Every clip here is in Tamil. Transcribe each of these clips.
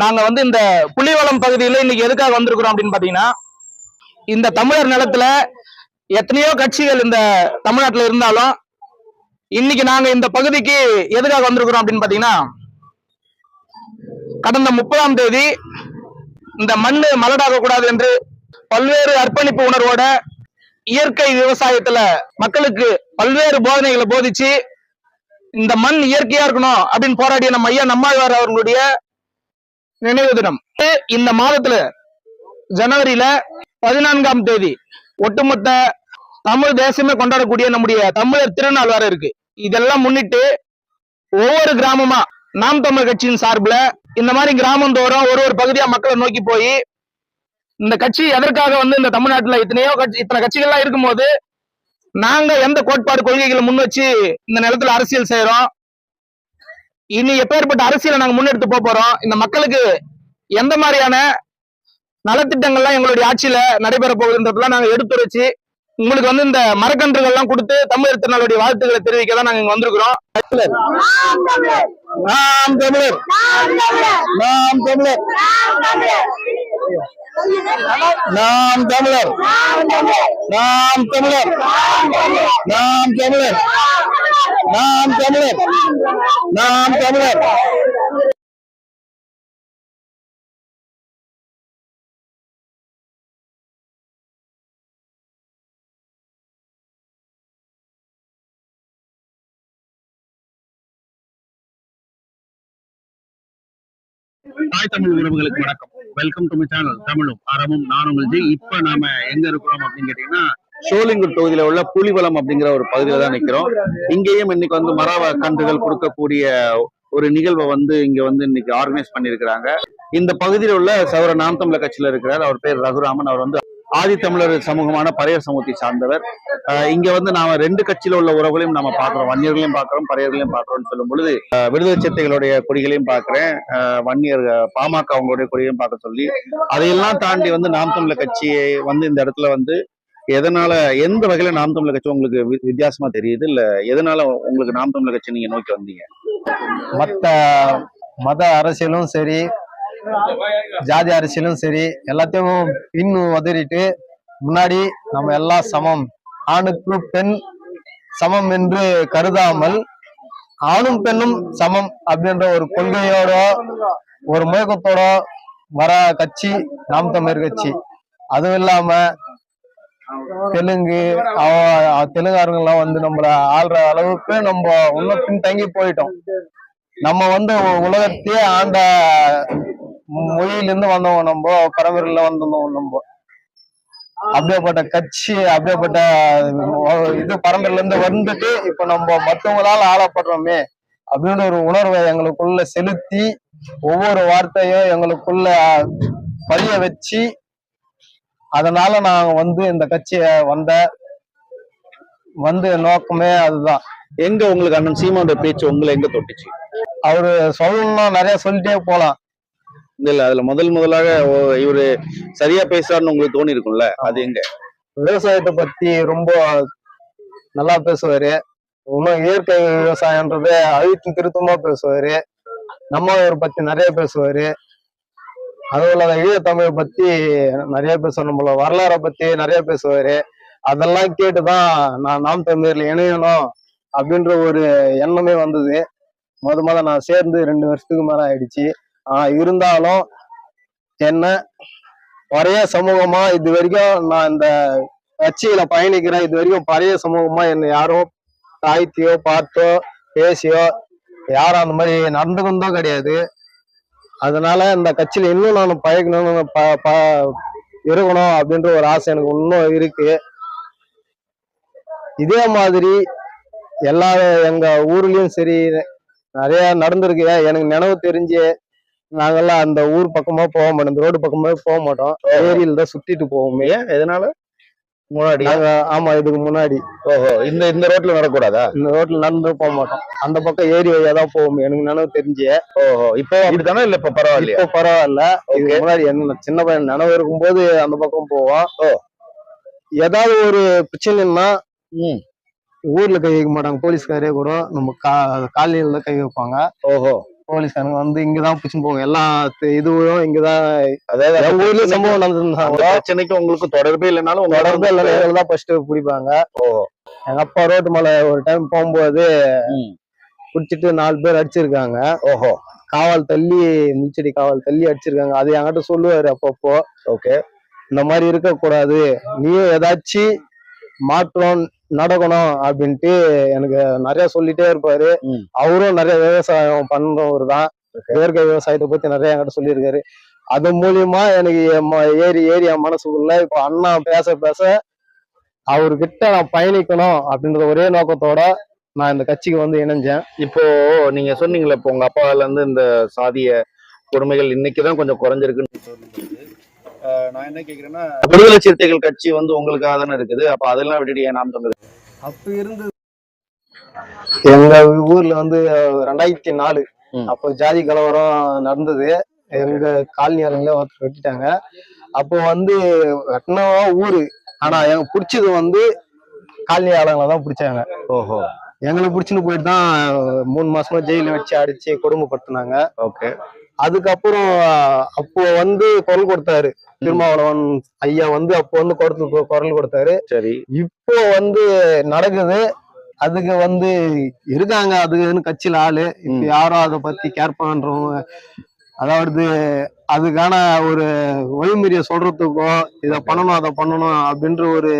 நாங்க வந்து இந்த புலிவளம் பகுதியில இன்னைக்கு எதுக்காக வந்திருக்கிறோம் அப்படின்னு பாத்தீங்கன்னா இந்த தமிழர் நிலத்துல எத்தனையோ கட்சிகள் இந்த தமிழ்நாட்டுல இருந்தாலும் இன்னைக்கு நாங்க இந்த பகுதிக்கு எதுக்காக வந்திருக்கிறோம் அப்படின்னு பாத்தீங்கன்னா கடந்த முப்பதாம் தேதி இந்த மண்ணு மலடாக கூடாது என்று பல்வேறு அர்ப்பணிப்பு உணர்வோட இயற்கை விவசாயத்துல மக்களுக்கு பல்வேறு போதனைகளை போதிச்சு இந்த மண் இயற்கையா இருக்கணும் அப்படின்னு போராடிய நம்ம ஐயா நம்மாழ்வார் அவர்களுடைய நினைவு தினம். இந்த மாதத்துல ஜனவரியில பதினான்காம் தேதி ஒட்டுமொத்த தமிழ் தேசமே கொண்டாடக்கூடிய நம்முடைய தமிழர் திருநாள் வர இருக்கு. இதெல்லாம் முன்னிட்டு ஒவ்வொரு கிராமமா நாம் தமிழ் கட்சியின் சார்பில் இந்த மாதிரி கிராமந்தோறும் ஒரு ஒரு பகுதியா மக்களை நோக்கி போய் இந்த கட்சி எதற்காக வந்து இந்த தமிழ்நாட்டுல இத்தனையோ கட்சி இத்தனை கட்சிகள்லாம் இருக்கும்போது நாங்க எந்த கோட்பாடு கொள்கைகளை முன் வச்சு இந்த நிலத்துல அரசியல் செய்யறோம் இனி எப்பேற்பட்ட அரசியலை நாங்க முன்னெடுத்து போக போறோம். இந்த மக்களுக்கு எந்த மாதிரியான நலத்திட்டங்கள்லாம் எங்களுடைய ஆட்சியில நடைபெற போகுதுன்றதெல்லாம் நாங்க எடுத்துரைச்சு உங்களுக்கு வந்து இந்த மரக்கன்றுகள்லாம் கொடுத்து தமிழர் திருநாளுடைய வாழ்த்துக்களை தெரிவிக்க தான் நாங்க இங்க வந்திருக்கிறோம். நாம் தமிழர். நாம் தமிழர். நாம் தமிழர். நாம் தமிழர். நாம் தமிழர். நாம் தமிழர். நாம் தமிழர். தாய் தமிழ் உறவுகளுக்கு வணக்கம். வெல்கம் டு மை சேனல் தமிழும் அறமும் நான் உங்கள் இப்ப நாம எங்க இருக்கிறோம் அப்படின்னு கேட்டீங்கன்னா சோழிங்கூர் தொகுதியில உள்ள புலிவளம் அப்படிங்கிற ஒரு பகுதியில தான் நிக்கிறோம். இங்கேயும் இன்னைக்கு வந்து மரவ கன்றுகள் கொடுக்கக்கூடிய ஒரு நிகழ்வை வந்து இங்க வந்து இன்னைக்கு ஆர்கனைஸ் பண்ணிருக்கிறாங்க இந்த பகுதியில் உள்ள சௌர நாம் தமிழ கட்சியில இருக்கிறார். அவர் பேர் ரகுராமன். அவர் வந்து ஆதித்தமிழர் சமூகமான பறையர் சமூகத்தை சார்ந்தவர். இங்க வந்து நாம ரெண்டு கட்சியில உள்ள உறவுகளையும் நாம பாக்குறோம் வன்னியர்களையும் பாக்குறோம் பறையர்களையும் பாக்குறோம்னு சொல்லும் பொழுது அஹ் விடுதலை சிறுத்தைகளுடைய கொடிகளையும் பாக்குறேன் வன்னியர் பாமக அவங்களுடைய கொடிகளையும் பார்க்க சொல்லி அதையெல்லாம் தாண்டி வந்து நாம் தமிழர் கட்சியை வந்து இந்த இடத்துல வந்து எதனால எந்த வகையில நாம் தமிழர் கட்சி உங்களுக்கு வி- வித்தியாசமா தெரியுது? இல்ல எதனால உங்களுக்கு நாம் தமிழர் கட்சி நீங்க நோக்கி வந்தீங்க? மத்த மத அரசியலும் சரி ஜாதி அரசியலும் சரி எல்லாத்தையும் பின் உதறிட்டு முன்னாடி நம்ம எல்லாம் சமம். ஆணுக்கு பெண் சமம் என்று கருதாமல் ஆணும் பெண்ணும் சமம் அப்படின்ற ஒரு கொள்கையோட ஒரு முழக்கத்தோட வர கட்சி நாம் தமிழர் கட்சி. அதுவும் இல்லாம தெலுங்கு அவ தெலுங்காரங்கெல்லாம் வந்து நம்மள ஆள்ற அளவுக்கு நம்ம இன்னும் பின்தங்கி போயிட்டோம். நம்ம வந்து உலகத்தையே ஆண்ட மொழியிலிருந்து வந்தவங்க நம்ம பரம்பரையில வந்தவங்க நம்ம. அப்படியேப்பட்ட கட்சி அப்படியேப்பட்ட இது பரம்பரையில இருந்து வந்துட்டு இப்ப நம்ம மத்தவங்களால ஆளப்படுறோமே அப்படின்னு ஒரு உணர்வை எங்களுக்குள்ள செலுத்தி ஒவ்வொரு வார்த்தையும் எங்களுக்குள்ள பதிய வச்சு அதனால நாங்க வந்து இந்த கட்சிய வந்த வந்து நோக்கமே அதுதான். எங்க உங்களுக்கு அண்ணன் சீமாவோட பேச்சு உங்களை எங்க தொட்டுச்சு? அவரு சொல்லணும்னா நிறைய சொல்லிட்டே போலாம். இல்ல அதுல முதல் முதலாக ஓ- இவரு சரியா பேசுறாருன்னு உங்களுக்கு தோணி இருக்கும்ல அது எங்க? விவசாயத்தை பத்தி ரொம்ப நல்லா பேசுவாரு. இன்னும் இயற்கை விவசாயன்றது அழுத்தம் திருத்தமா பேசுவாரு. நம்மவர் பத்தி நிறைய பேசுவாரு. அதுவும் இல்லாத ஈழத்தமிழ் பத்தி நிறைய பேசுவார் நம்மள வரலாறை பத்தி நிறைய பேசுவாரு. அதெல்லாம் கேட்டுதான் நான் நாம் தமிழர்ல இணையணும் அப்படின்ற ஒரு எண்ணமே வந்தது. முத முத நான் சேர்ந்து ரெண்டு வருஷத்துக்கு மேல ஆயிடுச்சு. ஆஹ் இருந்தாலும் என்ன பழைய சமூகமா இது வரைக்கும் நான் இந்த கட்சியில பயணிக்கிறேன் இது வரைக்கும் பழைய சமூகமா என்னை யாரும் தாய்த்தியோ பார்த்தோ பேசியோ யாரும் அந்த மாதிரி நடந்துக்கணும் கிடையாது. அதனால இந்த கட்சியில இன்னும் நான் பயக்கணும்னு ப- ப- இருக்கணும் அப்படின்ற ஒரு ஆசை எனக்கு இன்னும் இருக்கு. இதே மாதிரி எல்லா எங்க ஊர்லயும் சரி நிறைய நடந்திருக்கு. எனக்கு நினைவு தெரிஞ்சு நாங்கெல்லாம் அந்த ஊர் பக்கமா போக மாட்டோம். இந்த ரோடு பக்கமா போக மாட்டோம். ஏரியில தான் சுத்திட்டு போவோமே. எதனால? முன்னாடி. ஆமா இதுக்கு முன்னாடி. ஓஹோ. இந்த இந்த ரோட்ல வரக்கூடாதா இந்த ரோட்ல நடந்து போக மாட்டோம். அந்த பக்கம் ஏரி வழியா தான் போவோம். எனக்கு நினைவு தெரிஞ்சு. ஓஹோ. இப்போ அப்படித்தானே இல்ல? இப்ப பரவாயில்லையா? இப்போ பரவாயில்ல. இதுக்கு முன்னாடி என்ன சின்ன பையன் நினைவு இருக்கும்போது அந்த பக்கம் போவோம். ஓ. ஏதாவது ஒரு பிரச்சனைன்னா. ஊர்ல கை வைக்க மாட்டாங்க. போலீஸ்காரே கூட நம்ம கா காலனியில தான் கை வைப்பாங்க. ஓஹோ. போலீஸ்காரங்க வந்து இங்கதான் பிடிச்சுன்னு போவாங்க. எல்லா இதுவும் இங்கதான் அதாவது எங்க ஊர்ல சம்பவம் நடந்திருந்தாங்க பிரச்சனைக்கு உங்களுக்கு தொடர்பே இல்லைனாலும் தொடர்பு எல்லாம் தான் ஃபர்ஸ்ட் பிடிப்பாங்க. ஓ. எங்க அப்பா ரோட்டு மேல ஒரு டைம் போகும்போது. குடிச்சிட்டு நாலு பேர் அடிச்சிருக்காங்க. ஓஹோ. காவல் தள்ளி முச்சடி காவல் தள்ளி அடிச்சிருக்காங்க. அது என்கிட்ட சொல்லுவாரு அப்பப்போ. ஓகே. இந்த மாதிரி இருக்கக்கூடாது. நீயும் ஏதாச்சும் மாற்றம் நடக்கணும் அப்படின்ட்டு எனக்கு நிறைய சொல்லிட்டே இருப்பாரு. அவரும் நிறைய விவசாயம் பண்றவர் தான் இயற்கை விவசாயத்தை பத்தி நிறைய என்கிட்ட சொல்லியிருக்காரு. அது மூலியமா எனக்கு ஏறி ஏறி என் மனசுக்குள்ள இப்போ அண்ணா பேச பேச அவர்கிட்ட நான் பயணிக்கணும் அப்படின்ற ஒரே நோக்கத்தோட நான் இந்த கட்சிக்கு வந்து இணைஞ்சேன். இப்போ நீங்க சொன்னீங்களே இப்போ உங்க அப்பால இருந்து இந்த சாதிய கொடுமைகள் இன்னைக்குதான் கொஞ்சம் குறைஞ்சிருக்குன்னு. நான் என்ன கேக்குறேன்னா விடுதலை சிறுத்தைகள் கட்சி வந்து உங்களுக்காக தானே இருக்குது. அப்ப அதெல்லாம் விட்டுட்டு ஏன் நாம் சொன்னது அப்ப இருந்து எங்க ஊர்ல வந்து ரெண்டாயிரத்தி நாலு. அப்போ ஜாதி கலவரம் நடந்தது. எங்க காலனி ஆளுங்களே ஒருத்தர் வெட்டிட்டாங்க. அப்போ வந்து வெட்டினவா ஊரு. ஆனா எங்க பிடிச்சது வந்து காலனி ஆளுங்களை தான் பிடிச்சாங்க. ஓஹோ. எங்களை பிடிச்சின்னு போயிட்டு தான் மூணு மாசமா ஜெயில வச்சு அடிச்சு கொடுமைப்படுத்தினாங்க. ஓகே. அதுக்கப்புறம் அப்போ வந்து குரல் கொடுத்தாரு. திருமாவளவன் ஐயா வந்து அப்போ வந்து கொடுத்து குரல் கொடுத்தாரு. சரி. இப்போ வந்து நடக்குது. அதுக்கு வந்து இருக்காங்க. அதுக்குன்னு கட்சியில ஆளு. இப்ப. யாரும் அதை பத்தி கேர் பண்றவங்க. அதாவது அதுக்கான ஒரு வழிமுறைய சொல்றதுக்கோ இதை பண்ணணும் அதை பண்ணணும் அப்படின்ற ஒரு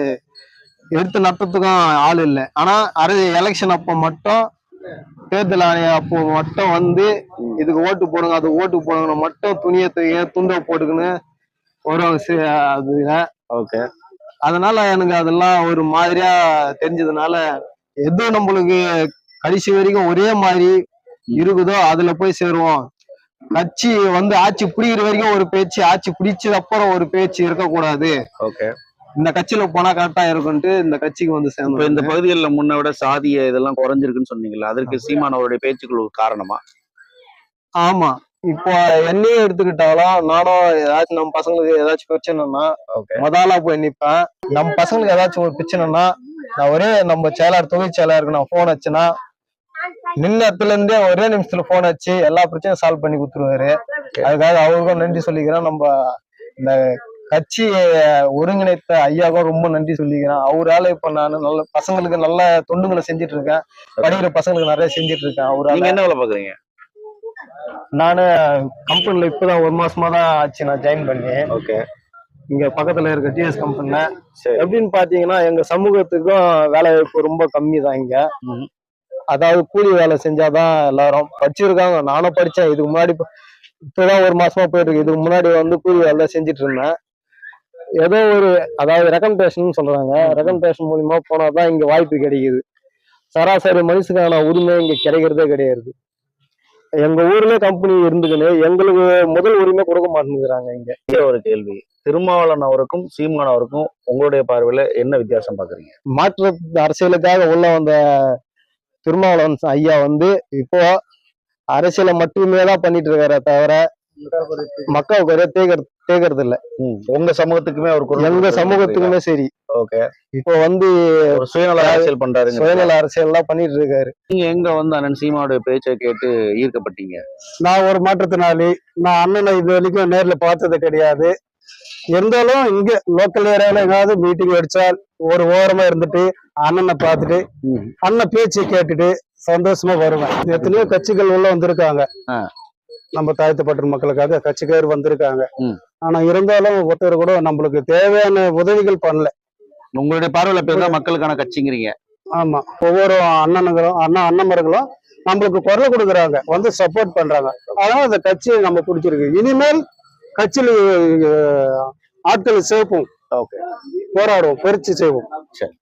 எடுத்து நடத்துறதுக்கும் ஆள் இல்லை. ஆனா அரை எலெக்ஷன் அப்போ மட்டும் தேர்தல் ஆணையம் அப்போ மட்டும் வந்து இதுக்கு ஓட்டு போடுங்க அது ஓட்டு போடுங்க மட்டும் துணியை தூக்கி துண்டை போட்டுக்கின்னு வருவாங்க அதுல ஓகே. அதனால எனக்கு அதெல்லாம் ஒரு மாதிரியா தெரிஞ்சதுனால எது நம்மளுக்கு கடைசி வரைக்கும் ஒரே மாதிரி இருக்குதோ அதுல போய் சேருவோம். கட்சி வந்து ஆட்சி பிடிக்கிற வரைக்கும் ஒரு பேச்சு ஆட்சி பிடிச்சது அப்புறம் ஒரு பேச்சு இருக்கக்கூடாது. ஓகே. இந்த கட்சியில போனா கரெக்டா இருக்கும்ட்டு இந்த கட்சிக்கு வந்து இப்ப இந்த பகுதிகளில் முன்ன விட சாதிய இதெல்லாம் குறைஞ்சிருக்குன்னு சொன்னீங்கல்ல அதற்கு சீமான் அவருடைய பேச்சுக்கள் ஒரு காரணமா? ஆமா. இப்போ என்னையும் எடுத்துக்கிட்டாலும் நானும் ஏதாச்சும் நம்ம பசங்களுக்கு ஏதாச்சும் பிரச்சனைனா முதலா போய் நிப்பேன். நம்ம பசங்களுக்கு ஏதாச்சும் ஒரு பிரச்சனைனா நான் ஒரே நம்ம செயலாளர் தொழில் செயலாளருக்கு நான் போன் வச்சேன்னா நின்ன இடத்துல இருந்தே ஒரே நிமிஷத்துல போன் வச்சு எல்லா பிரச்சனையும் சால்வ் பண்ணி கொடுத்துருவாரு. அதுக்காக அவருக்கும் நன்றி சொல்லிக்கிறேன். நம்ம இந்த கட்சி ஒருங்கிணைத்த ஐயாவுக்கும் ரொம்ப நன்றி சொல்லிக்கிறேன். அவரால இப்ப நான் நல்ல பசங்களுக்கு நல்ல தொண்டுங்களை செஞ்சுட்டு இருக்கேன் படிக்கிற பசங்களுக்கு நிறைய செஞ்சுட்டு இருக்கேன் அவரால என்ன வேலை பாக்குறீங்க? நானு கம்பெனில இப்பதான் ஒரு மாசமா தான் ஆச்சு. நான் ஜாயின் பண்ணி ஓகே. இங்க பக்கத்துல இருக்க டிஎஸ் கம்பெனில எப்படின்னு பாத்தீங்கன்னா எங்க சமூகத்துக்கும் வேலை வாய்ப்பு ரொம்ப கம்மி தான் இங்க. அதாவது கூலி வேலை செஞ்சாதான் எல்லாரும் படிச்சிருக்காங்க. நானும் படிச்சேன். இதுக்கு முன்னாடி இப்ப- இப்பதான் ஒரு மாசமா போயிட்டு இருக்கு. இதுக்கு முன்னாடி வந்து கூலி வேலை செஞ்சுட்டு இருந்தேன். ஏதோ ஒரு அதாவது ரெக்கமெண்டேஷன் சொல்றாங்க. ரெக்கமெண்டேஷன் மூலியமா போனாதான் இங்க வாய்ப்பு கிடைக்குது. சராசரி மனுஷனுக்கான உரிமை இங்க கிடைக்கிறதே கிடையாது. எங்க ஊர்ல கம்பெனி இருந்துக்குன்னு எங்களுக்கு முதல் உரிமை கொடுக்க மாட்டேங்கிறாங்க இங்க. ஒரு கேள்வி. திருமாவளவன் அவருக்கும் சீமான் அவருக்கும் உங்களுடைய பார்வையில என்ன வித்தியாசம் பாக்குறீங்க மாற்று அரசியலுக்காக உள்ள வந்த திருமாவளவன் ஐயா வந்து இப்போ அரசியலை மட்டுமே தான் பண்ணிட்டு இருக்காரே தவிர மக்கள் குறைய தேக்கிறது தேக்கிறது இல்ல உங்க சமூகத்துக்குமே அவர் குரல் எங்க. சமூகத்துக்குமே சரி. ஓகே. இப்போ வந்து ஒரு சுயநல அரசியல் பண்றாருங்க. சுயநல அரசியல் எல்லாம் பண்ணிட்டு இருக்காரு நீங்க எங்க வந்து அண்ணன் சீமாவுடைய பேச்சை கேட்டு ஈர்க்கப்பட்டீங்க? நான் ஒரு மாற்றுத்திறனாளி நான் அண்ணனை இது வரைக்கும் நேர்ல பார்த்தது கிடையாது. இருந்தாலும் இங்க லோக்கல் ஏரியால எங்காவது மீட்டிங் வச்சால் ஒரு ஓரமா இருந்துட்டு அண்ணனை பார்த்துட்டு அண்ணன் பேச்சு கேட்டுட்டு சந்தோஷமா வருவேன். எத்தனையோ கட்சிகள் உள்ள வந்திருக்காங்க. நம்ம தாழ்த்தப்பட்ட மக்களுக்காக கட்சிக்கார் வந்திருக்காங்க. ஆனா இருந்தாலும் ஒருத்தர் கூட நம்மளுக்கு தேவையான உதவிகள் பண்ணல. உங்களுடைய பார்வையில பேர் தான் மக்களுக்கான கட்சிங்கிறீங்க. ஆமா. ஒவ்வொரு அண்ணனுங்களும் அண்ணா அண்ணன்மார்களும் நம்மளுக்கு குரல் கொடுக்குறாங்க. வந்து சப்போர்ட் பண்றாங்க. அதனால அந்த கட்சியை நம்ம பிடிச்சிருக்கு. இனிமேல் கட்சியில் ஆட்களை சேர்ப்போம். ஓகே. போராடுவோம். பயிற்சி செய்வோம். சரி.